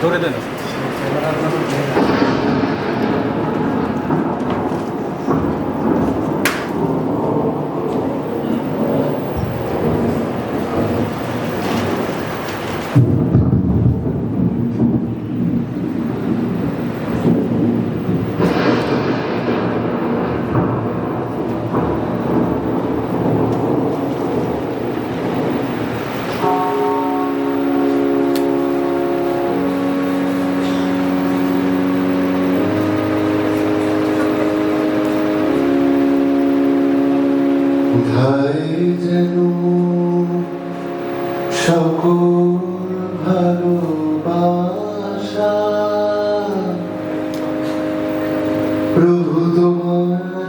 どれどれです。か যেন সকল ভালোবাসা প্রভু তোমার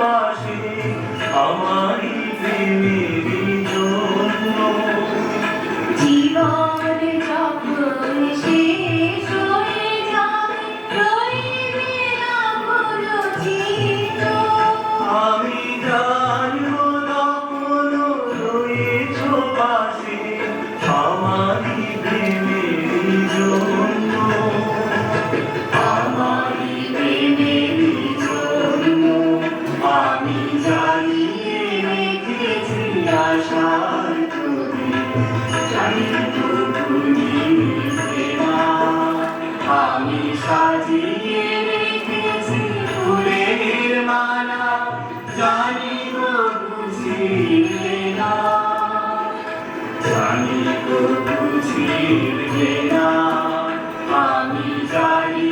পাশে আমারই প্রেমের জন্য। জীবন যখন শেষ হয়ে আমি জানব না পাশে আমারই প্রেমের জন্য। আমি সাজিয়ে রেখেছি ফুলের মালা জানি তো বুঝিলে না জানি তো বুঝিলে না আমি জানি